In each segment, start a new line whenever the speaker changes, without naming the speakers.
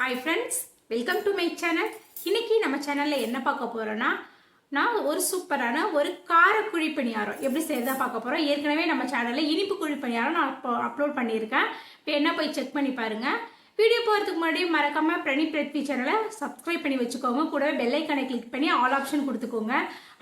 Hi friends welcome to my channel இன்னைக்கு நம்ம சேனலில் என்ன பார்க்க போகிறோன்னா நான் ஒரு சூப்பரான ஒரு கார குழி பணியாரம் எப்படி செய்யறதா பார்க்க போகிறோம் ஏற்கனவே நம்ம சேனலில் இனிப்பு குழி பணியாரம் நான் இப்போ அப்லோட் பண்ணியிருக்கேன். இப்போ என்ன போய் செக் பண்ணி பாருங்கள் வீடியோ போகிறதுக்கு முன்னாடி மறக்காமல் பிரணி பிரத்வி சேனலை சப்ஸ்கிரைப் பண்ணி வச்சுக்கோங்க. கூடவே பெல்லைக்கனை கிளிக் பண்ணி ஆல் ஆப்ஷன் கொடுத்துக்கோங்க.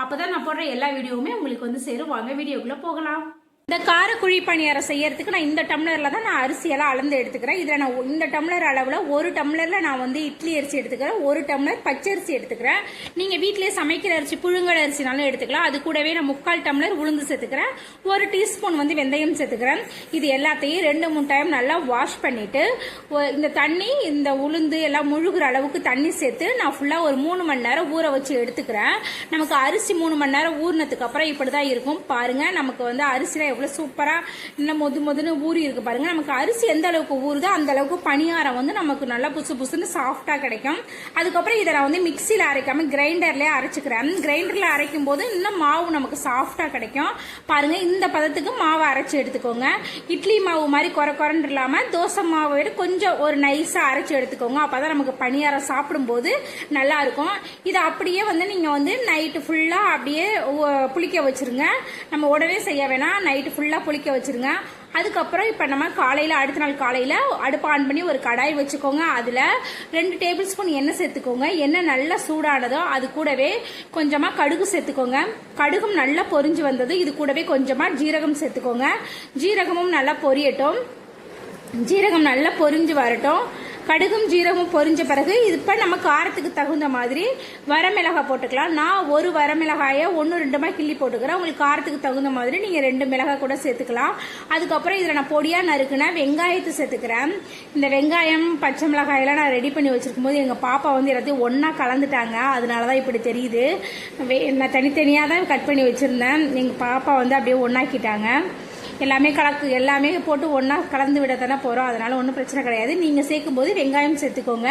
அப்போ தான் நான் போடுற எல்லா வீடியோவுமே உங்களுக்கு வந்து சேரும். வாங்க வீடியோக்குள்ளே போகலாம். இந்த காரக்குழி பணியாரம் செய்யறதுக்கு நான் இந்த டம்ளரில் தான் நான் அரிசியெல்லாம் அளந்து எடுத்துக்கிறேன். இதில் நான் இந்த டம்ளர் அளவில் ஒரு டம்ளரில் நான் வந்து இட்லி அரிசி எடுத்துக்கிறேன். ஒரு டம்ளர் பச்சரிசி எடுத்துக்கிறேன். நீங்கள் வீட்டிலே சமைக்கிற அரிசி புழுங்கல் அரிசினாலும் எடுத்துக்கலாம். அது கூடவே நான் முக்கால் டம்ளர் உளுந்து சேர்த்துக்கிறேன். ஒரு டீஸ்பூன் வந்து வெந்தயம் சேர்த்துக்கிறேன். இது எல்லாத்தையும் ரெண்டு மூணு டைம் நல்லா வாஷ் பண்ணிட்டு இந்த தண்ணி இந்த உளுந்து எல்லாம் முழுகிற அளவுக்கு தண்ணி சேர்த்து நான் ஃபுல்லாக ஒரு மூணு மணி நேரம் ஊற வச்சு எடுத்துக்கிறேன். நமக்கு அரிசி மூணு மணி நேரம் ஊறினதுக்கு அப்புறம் இப்படி தான் இருக்கும். பாருங்க நமக்கு வந்து அரிசிலாம் எவ்வளோ சூப்பராக இன்னும் மொது மொதுன்னு ஊறி இருக்கு பாருங்கள் நமக்கு அரிசி எந்த அளவுக்கு ஊறுதோ அந்த அளவுக்கு பணியாரம் வந்து நமக்கு நல்லா புசு புசுன்னு சாஃப்டாக கிடைக்கும். அதுக்கப்புறம் இதை நான் வந்து மிக்சியில் அரைக்காமல் கிரைண்டர்லேயே அரைச்சிக்கிறேன். கிரைண்டரில் அரைக்கும் போது இன்னும் மாவு நமக்கு சாஃப்டாக கிடைக்கும். பாருங்கள் இந்த பதத்துக்கு மாவை அரைச்சி எடுத்துக்கோங்க. இட்லி மாவு மாதிரி குறை குறைன்னு இல்லாமல் தோசை மாவை விட கொஞ்சம் ஒரு நைஸாக அரைச்சி எடுத்துக்கோங்க. அப்போ தான் நமக்கு பணியாரம் சாப்பிடும்போது நல்லா இருக்கும். இதை அப்படியே வந்து நீங்கள் வந்து நைட்டு ஃபுல்லாக அப்படியே புளிக்க வச்சுருங்க. நம்ம உடனே செய்ய வேணாம். நைட்டு ஃபுல்லாக புளிக்க வச்சுருங்க. அதுக்கப்புறம் இப்போ நம்ம காலையில் அடுத்த நாள் காலையில் அடுப்பு ஆன் பண்ணி ஒரு கடாய் வச்சுக்கோங்க. அதில் ரெண்டு டேபிள் ஸ்பூன் எண்ணெய் சேர்த்துக்கோங்க. எண்ணெய் நல்லா சூடானதோ அது கூடவே கொஞ்சமாக கடுகு சேர்த்துக்கோங்க. கடுகும் நல்லா பொரிஞ்சு வந்தது. இது கூடவே கொஞ்சமாக ஜீரகம் சேர்த்துக்கோங்க. ஜீரகமும் நல்லா பொரியட்டும். ஜீரகம் நல்லா பொரிஞ்சு வரட்டும். கடுகும் ஜீரகம் பொரிஞ்ச பிறகு இப்போ நம்ம காரத்துக்கு தகுந்த மாதிரி வரமிளகாய் போட்டுக்கலாம். நான் ஒரு வரமிளகாயை ஒன்று ரெண்டுமா கிள்ளி போட்டுக்கிறேன். உங்களுக்கு காரத்துக்கு தகுந்த மாதிரி நீங்கள் ரெண்டு மிளகாய் கூட சேர்த்துக்கலாம். அதுக்கப்புறம் இதில் நான் பொடியாக நறுக்குனேன் வெங்காயத்தை சேர்த்துக்கிறேன். இந்த வெங்காயம் பச்சை மிளகாயெல்லாம் நான் ரெடி பண்ணி வச்சுருக்கும் போது எங்கள் பாப்பா வந்து எல்லாத்தையும் ஒன்றா கலந்துட்டாங்க. அதனால தான் இப்படி தெரியுது. வே- நான் தனித்தனியாக தான் கட் பண்ணி வச்சுருந்தேன். எங்கள் பாப்பா வந்து அப்படியே ஒன்றாக்கிட்டாங்க எல்லாமே கலக்கு எல்லாமே போட்டு ஒன்றா கலந்து விட தானே போகிறோம் அதனால் ஒன்றும் பிரச்சனை கிடையாது. நீங்கள் சேர்க்கும் போது வெங்காயம் சேர்த்துக்கோங்க.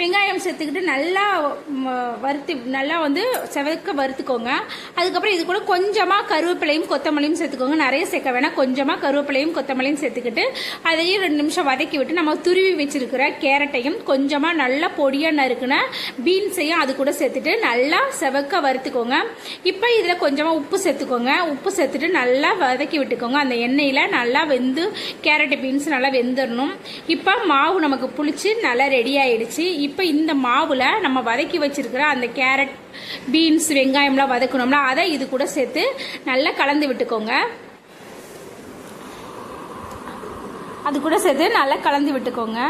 வெங்காயம் சேர்த்துக்கிட்டு நல்லா வறுத்து நல்லா வந்து செவக்க வறுத்துக்கோங்க. அதுக்கப்புறம் இது கூட கொஞ்சமாக கருவேப்பிலையும் கொத்தமல்லியும் சேர்த்துக்கோங்க. நிறைய சேர்க்க வேணாம். கொஞ்சமாக கருவேப்பிலையும் கொத்தமல்லியும் சேர்த்துக்கிட்டு அதையும் ரெண்டு நிமிஷம் வதக்கி விட்டு நம்ம துருவி வச்சிருக்கிற கேரட்டையும் கொஞ்சமாக நல்லா பொடியாக நறுக்குன பீன்ஸையும் அது கூட சேர்த்துட்டு நல்லா செவக்க வறுத்துக்கோங்க. இப்போ இதில் கொஞ்சமாக உப்பு சேர்த்துக்கோங்க. உப்பு சேர்த்துட்டு நல்லா வதக்கி விட்டுக்கோங்க. அந்த எண்ணெயில் நல்லா வெந்து கேரட் பீன்ஸ் நல்லா வெந்துடணும் இப்போ மாவு நமக்கு புளிச்சு நல்லா ரெடி ஆயிடுச்சு. இப்போ இந்த மாவில் நம்ம வதக்கி வச்சிருக்கிற அந்த கேரட் பீன்ஸ் வெங்காயம்லாம் வதக்கணும்ல அதை இது கூட சேர்த்து நல்லா கலந்து விட்டுக்கோங்க. அது கூட சேர்த்து நல்லா கலந்து விட்டுக்கோங்க.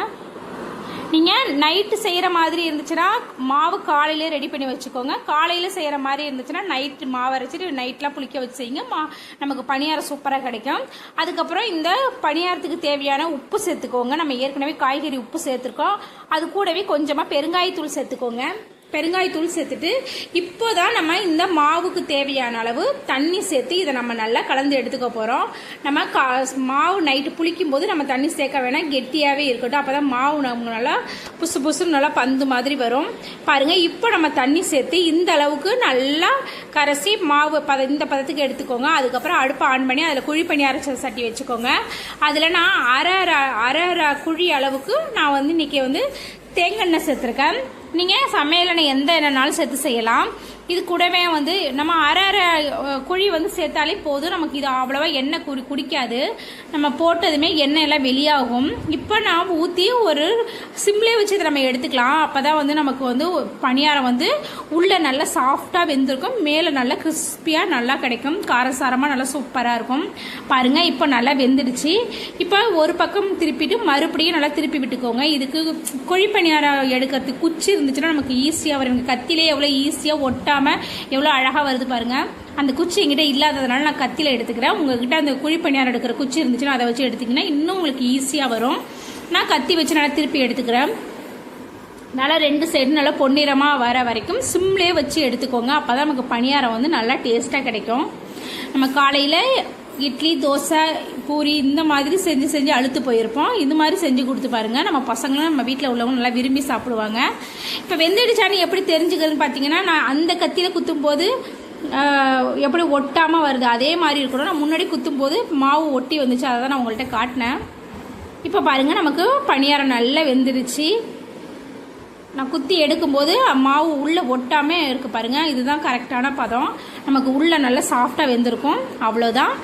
நீங்கள் நைட்டு செய்கிற மாதிரி இருந்துச்சுன்னா மாவு காலையிலே ரெடி பண்ணி வச்சுக்கோங்க. காலையில் செய்கிற மாதிரி இருந்துச்சுன்னா நைட்டு மாவு அரைச்சிட்டு நைட்லாம் புளிக்க வச்சு செய்யுங்க. மா நமக்கு பணியாரம் சூப்பராக கிடைக்கும். அதுக்கப்புறம் இந்த பணியாரத்துக்கு தேவையான உப்பு சேர்த்துக்கோங்க. நம்ம ஏற்கனவே காய்கறி உப்பு சேர்த்துருக்கோம். அது கூடவே கொஞ்சமாக பெருங்காயத்தூள் சேர்த்துக்கோங்க. பெருங்காயத்தூள் சேர்த்துட்டு இப்போ தான் நம்ம இந்த மாவுக்கு தேவையான அளவு தண்ணி சேர்த்து இதை நம்ம நல்லா கலந்து எடுத்துக்க போகிறோம் நம்ம கா மாவு நைட்டு புளிக்கும் போது நம்ம தண்ணி சேர்க்க வேணால் கெட்டியாகவே இருக்கட்டும். அப்போ தான் மாவு நமக்கு நல்லா புசு புசுன்னு நல்லா பந்து மாதிரி வரும். பாருங்கள் இப்போ நம்ம தண்ணி சேர்த்து இந்த அளவுக்கு நல்லா கரைசி மாவு பத இந்த பதத்துக்கு எடுத்துக்கோங்க. அதுக்கப்புறம் அடுப்பை ஆன் பண்ணி அதில் குழி பண்ணி அரைச்ச சட்டி வச்சுக்கோங்க. அதில் நான் அரை அரை- அரை குழி அளவுக்கு நான் வந்து இன்னைக்கு வந்து தேங்காய் எண்ணெய் சேர்த்துருக்கேன். நீங்கள் சமையல் எந்த எண்ணெய்னாலும் சேர்த்து செய்யலாம். இது கூடவே வந்து நம்ம அரை அரை குழி வந்து சேர்த்தாலே போதும். நமக்கு இது அவ்வளோவா எண்ணெய் குடி குடிக்காது. நம்ம போட்டதுமே எண்ணெய் எல்லாம் வெளியாகும். இப்போ நாம் ஊற்றி ஒரு சிம்லே வச்சு இதை நம்ம எடுத்துக்கலாம். அப்போ தான் வந்து நமக்கு வந்து பணியாரம் வந்து உள்ளே நல்லா சாஃப்டாக வெந்திருக்கும். மேலே நல்லா கிறிஸ்பியாக நல்லா கிடைக்கும். காரசாரமாக நல்லா சூப்பராக இருக்கும். பாருங்கள் இப்போ நல்லா வெந்துடுச்சு. இப்போ ஒரு பக்கம் திருப்பிட்டு மறுபடியும் நல்லா திருப்பி விட்டுக்கோங்க. இதுக்கு குழி பணியாரம் எடுக்கிறதுக்கு குச்சி இருந்துச்சுன்னா நமக்கு ஈஸியாக வரும். கத்திலே எவ்வளோ ஈஸியாக ஒட்டாமல் எவ்வளோ அழகாக வருது பாருங்கள் அந்த குச்சி எங்கிட்ட இல்லாததுனால நான் கத்தியில் எடுத்துக்கிறேன். உங்ககிட்ட அந்த குழி பணியாரம் எடுக்கிற குச்சி இருந்துச்சுன்னா அதை வச்சு எடுத்திங்கன்னா இன்னும் உங்களுக்கு ஈஸியாக வரும். நான் கத்தி வச்சு நல்லா திருப்பி எடுத்துக்கிறேன். நல்லா ரெண்டு சைடு நல்லா பொன்னிறமாக வர வரைக்கும் சிம்லேயே வச்சு எடுத்துக்கோங்க. அப்போ தான் நமக்கு பணியாரம் வந்து நல்லா டேஸ்ட்டாக கிடைக்கும். நம்ம காலையில் இட்லி தோசை பூரி இந்த மாதிரி செஞ்சு செஞ்சு அழுத்து போயிருப்போம். இது மாதிரி செஞ்சு கொடுத்து பாருங்க. நம்ம பசங்களும் நம்ம வீட்டில் உள்ளவங்க நல்லா விரும்பி சாப்பிடுவாங்க. இப்போ வெந்தடிச்சான்னு எப்படி தெரிஞ்சுக்கிறதுன்னு பார்த்தீங்கன்னா நான் அந்த கத்தியில் குத்தும் போது எப்படி ஒட்டாமல் வருது அதே மாதிரி இருக்கணும். நான் முன்னாடி குத்தும் போது மாவு ஒட்டி வந்துச்சு. அதை தான் நான் உங்கள்கிட்ட காட்டினேன். இப்போ பாருங்கள் நமக்கு பணியாரம் நல்லா வெந்துருச்சு. நான் குத்தி எடுக்கும்போது மாவு உள்ளே ஒட்டாமல் இருக்குது பாருங்கள் இதுதான் கரெக்டான பதம். நமக்கு உள்ளே நல்லா சாஃப்டாக வெந்திருக்கும். அவ்வளோதான்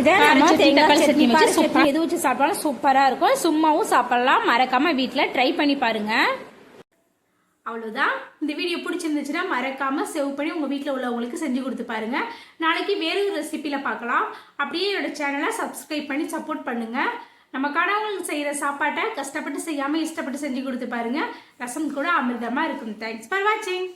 இதை நம்ம தேங்காய் சட்னி. வச்சு சூப்பர். எது வச்சு சாப்பிட்டாலும் சூப்பராக இருக்கும். சும்மாவும் சாப்பிடலாம். மறக்காம வீட்டில் ட்ரை பண்ணி பாருங்க. அவ்வளோதான் இந்த வீடியோ பிடிச்சிருந்துச்சுன்னா மறக்காம சேவ் பண்ணி உங்கள் வீட்டில் உள்ளவங்களுக்கு செஞ்சு கொடுத்து பாருங்க. நாளைக்கு வேறு ஒரு ரெசிபியில் பார்க்கலாம். அப்படியே என்னோட சேனலை சப்ஸ்கிரைப் பண்ணி சப்போர்ட் பண்ணுங்க. நம்ம கணவங்களுக்கு செய்கிற சாப்பாட்டை கஷ்டப்பட்டு செய்யாமல் இஷ்டப்பட்டு செஞ்சு கொடுத்து பாருங்க. ரசம் கூட அமிர்தமாக இருக்கும். தேங்க்ஸ் ஃபார் வாட்சிங்